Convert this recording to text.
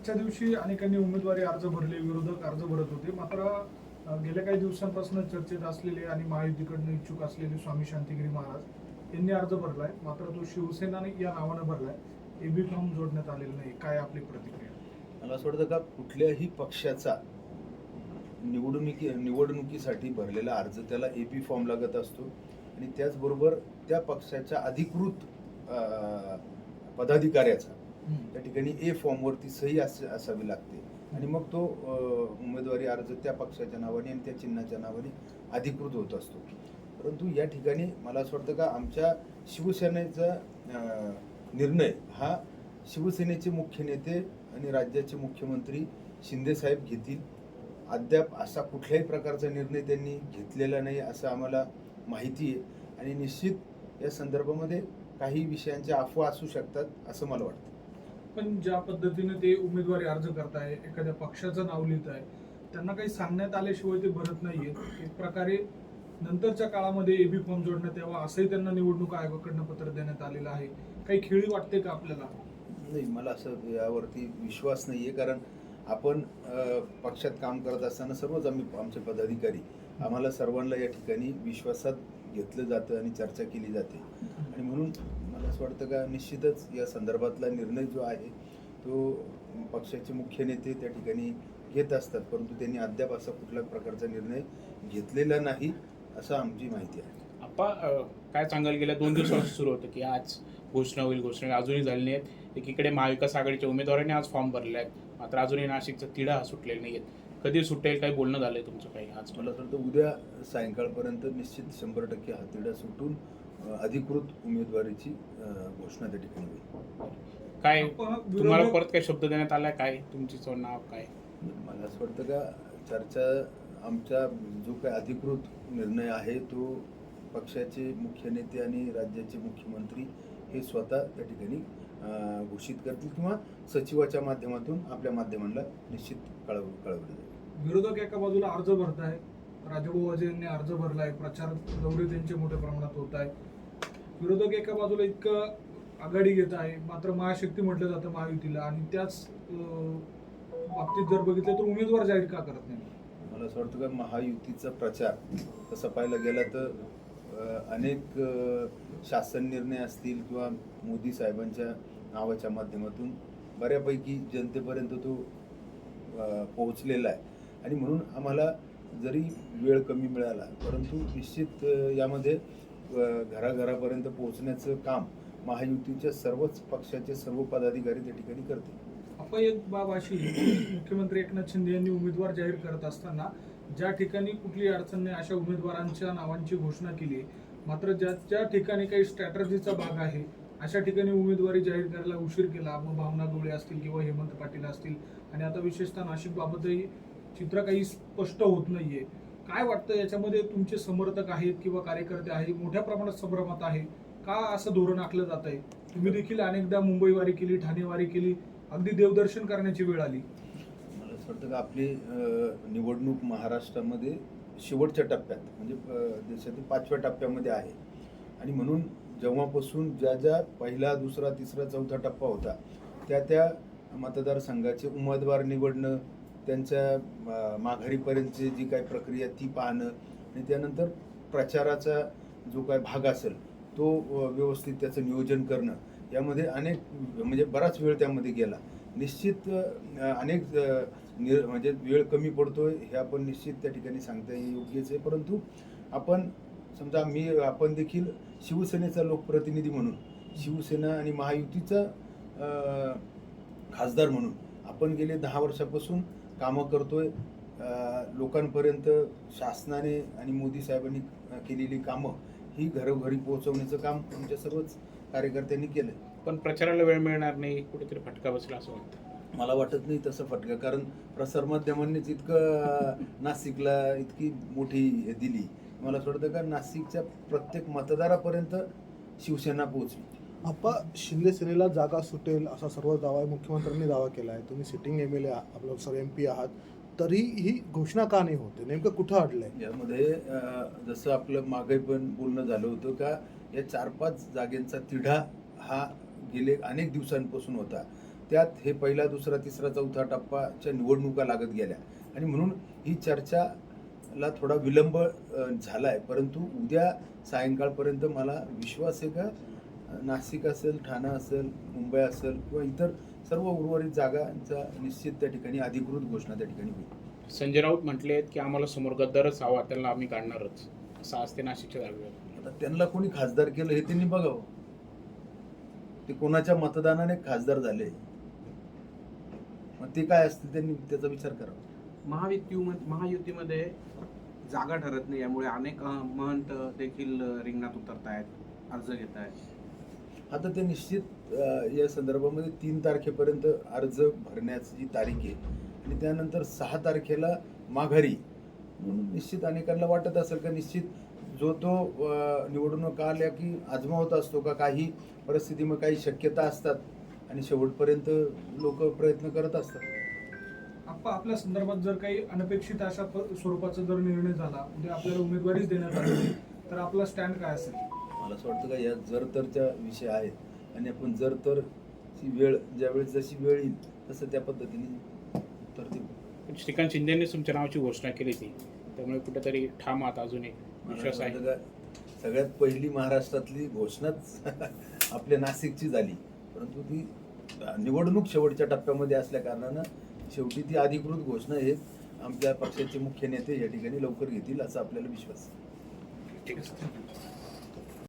आजच्या दिवशी अनेकांनी उमेदवारी अर्ज भरले विरोधक अर्ज भरत होते. मात्र गेल्या काही दिवसांपासून चर्चेत असलेले आणि महायुतीकडनं इच्छुक असलेले स्वामी शांतिगिरी महाराज यांनी अर्ज भरलाय. मात्र तो शिवसेनाने या नावानं भरलाय. एबी फॉर्म जोडण्यात आलेला नाही. काय आपली प्रतिक्रिया? मला असं वाटतं का कुठल्याही पक्षाचा निवडणुकी निवडणुकीसाठी भरलेला अर्ज त्याला ए पी फॉर्म लागत असतो. आणि त्याचबरोबर त्या पक्षाच्या अधिकृत पदाधिकाऱ्याचा त्या ठिकाणी ए फॉर्मवरती सही अस असावी लागते. आणि मग तो उमेदवारी अर्ज त्या पक्षाच्या नावाने आणि त्या चिन्हाच्या नावाने अधिकृत होत असतो. परंतु या ठिकाणी मला असं वाटतं का आमच्या शिवसेनेचा निर्णय हा शिवसेनेचे मुख्य नेते आणि राज्याचे मुख्यमंत्री शिंदेसाहेब घेतील. अद्याप असा कुठल्याही प्रकारचा निर्णय त्यांनी घेतलेला नाही असं आम्हाला माहिती आहे. आणि निश्चित या संदर्भामध्ये काही विषयांच्या अफवा असू शकतात असं मला वाटतं. पण ज्या पद्धतीने ते उमेदवारी अर्ज करताय एखाद्या पक्षाचं नाव लिहित आहे त्यांना काही सांगण्यात आल्याशिवाय ते भरत नाहीये एक प्रकारे नंतरच्या काळामध्ये एबी फॉर्म जोडण्यात यावा असंही त्यांना निवडणूक आयोगाकडनं पत्र देण्यात आलेलं आहे. काही खेळी वाटते का आपल्याला? नाही मला असं यावरती विश्वास नाही आहे कारण आपण पक्षात काम करत असताना सर्वच आम्ही आमचे पदाधिकारी आम्हाला सर्वांना या ठिकाणी विश्वासात घेतलं जातं आणि चर्चा केली जाते. आणि म्हणून मला असं वाटतं का? निश्चितच या संदर्भातला निर्णय जो आहे तो पक्षाचे मुख्य नेते त्या ठिकाणी घेत असतात. परंतु त्यांनी अद्याप असा कुठल्या प्रकारचा निर्णय घेतलेला नाही असं आमची माहिती आहे. आप्पा काय सांगायला गेल्या दोन दिवसापासून सुरू होतं की आज घोषणा होईल घोषणा अजूनही झाली नाही आहेत एकीकडे महाविकास आघाडीच्या उमेदवारांनी आज फॉर्म भरले आहेत मात्र अजूनही नाशिकचा तिढा हा सुटलेला नाही आहेत कधी सुटेल काही बोलणं झालंय तुमचं काही आज? मला असं वाटतं उद्या सायंकाळपर्यंत निश्चित शंभर टक्के हातिडा सुटून अधिकृत उमेदवारीची घोषणा त्या ठिकाणी होईल. काय तुम्हाला परत काही शब्द देण्यात आलाय काय तुमचं नाव काय? मला असं वाटतं का चर्चा आमचा जो काही अधिकृत निर्णय आहे तो पक्षाचे मुख्य नेते आणि राज्याचे मुख्यमंत्री हे स्वतः त्या ठिकाणी घोषित करतील किंवा सचिवाच्या माध्यमातून आपल्या माध्यमांना निश्चित कळव कळवलं जाईल. विरोधक एका बाजूला अर्ज भरत आहे वाजे यांनी अर्ज आहे प्रचार दौरे त्यांचे मोठ्या प्रमाणात होत आहे विरोधक एका बाजूला इतकं आघाडी घेत आहे मात्र महाशक्ती म्हटलं जातं महायुतीला आणि त्याच बाबतीत जर बघितलं तर उमेदवार जाहीर का करत नाही? मला असं वाटतं का महायुतीचा प्रचार तसं पाहायला गेला तर अनेक शासन निर्णय असतील किंवा मोदी साहेबांच्या नावाच्या माध्यमातून बऱ्यापैकी जनतेपर्यंत तो पोहोचलेला आहे. आणि म्हणून आम्हाला जरी वेळ कमी मिळाला परंतु निश्चित यामध्ये घराघरापर्यंत पोहोचण्याचं काम महायुतीच्या सर्वच पक्षाचे सर्व पदाधिकारी त्या ठिकाणी करतील आपण एक बाब अशी मुख्यमंत्री एकनाथ शिंदे यांनी उमेदवार जाहीर करत असताना ज्या ठिकाणी कुठली अडचण नाही अशा उमेदवारांच्या नावांची घोषणा केली आहे. मात्र ज्या ज्या ठिकाणी काही स्ट्रॅटर्जीचा भाग आहे अशा ठिकाणी उमेदवारी जाहीर करायला उशीर केला मग भावना गोळे असतील किंवा हेमंत पाटील असतील आणि आता विशेषतः नाशिक बाबतही चित्र काही स्पष्ट होत नाहीये. काय वाटतं याच्यामध्ये तुमचे समर्थक आहेत किंवा कार्यकर्ते आहेत? मोठ्या प्रमाणात संभ्रमात आहे. का असं धोरण आखलं जात आहे? तुम्ही देखील अनेकदा मुंबई वारी केली ठाणे वारी केली अगदी देवदर्शन करण्याची वेळ आली. मला असं वाटतं का आपली निवडणूक महाराष्ट्रामध्ये शेवटच्या टप्प्यात म्हणजे देशातील पाचव्या टप्प्यामध्ये आहे. आणि म्हणून जेव्हापासून ज्या ज्या पहिला दुसरा तिसरा चौथा टप्पा होता त्या त्या मतदारसंघाचे उमेदवार निवडणं त्यांच्या माघारीपर्यंतची जी काही प्रक्रिया ती पाहणं आणि त्यानंतर प्रचाराचा जो काय भाग असेल तो व्यवस्थित त्याचं नियोजन करणं. यामध्ये अनेक म्हणजे बराच वेळ त्यामध्ये गेला. निश्चित अनेक निर म्हणजे वेळ कमी पडतोय हे आपण निश्चित त्या ठिकाणी सांगता येईल योग्यच आहे. परंतु आपण समजा मी आपण देखील शिवसेनेचा लोकप्रतिनिधी म्हणून शिवसेना आणि महायुतीचा खासदार म्हणून आपण गेले दहा वर्षापासून कामं करतोय. लोकांपर्यंत शासनाने आणि मोदी साहेबांनी केलेली कामं ही घरोघरी पोहोचवण्याचं काम आमच्या सर्वच कार्यकर्त्यांनी केलं पण प्रचाराला वेळ मिळणार नाही कुठेतरी फटका बसला असं वाटतं. मला वाटत नाही तसं फटका कारण प्रसारमाध्यमांनीच इतकं नाशिकला इतकी मोठी दिली. मला असं वाटतं का नाशिकच्या प्रत्येक मतदारापर्यंत शिवसेना पोहोचली आप्पा शिंदेसेनेला जागा सुटेल असा सर्व दावा आहे. मुख्यमंत्र्यांनी दावा केला आहे. तुम्ही सिटिंग एम एल ए आपलं सर एम पी आहात. तरी ही घोषणा का नाही होते? नेमकं कुठं अडलंय यामध्ये जसं आपलं मागे पण बोलणं झालं होतं का या चार पाच जागेंचा तिढा हा गेले अनेक दिवसांपासून होता. त्यात हे पहिला दुसरा तिसरा चौथा टप्पाच्या निवडणुका लागत गेल्या. आणि म्हणून ही चर्चा ला थोडा विलंब झाला आहे परंतु उद्या सायंकाळपर्यंत मला विश्वास आहे का नाशिक असेल ठाणा असेल मुंबई असेल किंवा इतर सर्व उर्वरित जागांचा निश्चित त्या ठिकाणी अधिकृत घोषणा त्या ठिकाणी होईल. संजय राऊत म्हटले की आम्हाला समोर गद्दारच हवा त्यांना आम्ही काढणारच असं आज ते नाशिकच्या जागेवर आता त्यांना कोणी खासदार केलं हे त्यांनी बघावं. ते कोणाच्या मतदानाने खासदार झाले? मग ते काय असतील त्यांनी त्याचा विचार करावा. महायुतीमध्ये महायुतीमध्ये जागा ठरत नाही यामुळे अनेक महंत देखील रिंगणात उतरत आहेत अर्ज घेत आहेत आता ते निश्चित या संदर्भामध्ये तीन तारखेपर्यंत अर्ज भरण्याची तारीख आहे आणि त्यानंतर सहा तारखेला माघारी. म्हणून निश्चित अनेकांना वाटत असेल का निश्चित जो तो निवडणूक आल्या की आजमावत असतो का काही परिस्थितीमध्ये काही शक्यता असतात आणि शेवटपर्यंत लोक प्रयत्न करत असतात. आप्पा आपल्या संदर्भात जर काही अनपेक्षित अशा प- स्वरूपाचा जर निर्णय झाला म्हणजे आपल्याला उमेदवारीच देण्यात आली तर आपला स्टँड काय असेल? मला असं वाटतं का या जर तरच्या विषय आहेत आणि आपण जर तर ची वेळ ज्यावेळेस जशी वेळ येईल तसं त्या पद्धतीने देऊ. पण श्रीकांत शिंदेनेच तुमच्या नावाची घोषणा केली ती त्यामुळे कुठेतरी ठाम आहात अजून एक. विश्वास आहे. का सगळ्यात पहिली महाराष्ट्रातली घोषणाच आपल्या नाशिकची झाली. परंतु ती निवडणूक शेवटच्या टप्प्यामध्ये असल्या कारणानं शेवटी ती अधिकृत घोषणा हे आमच्या पक्षाचे मुख्य नेते या ठिकाणी लवकर घेतील असा आपल्याला विश्वास आहे. ठीक आहे सर.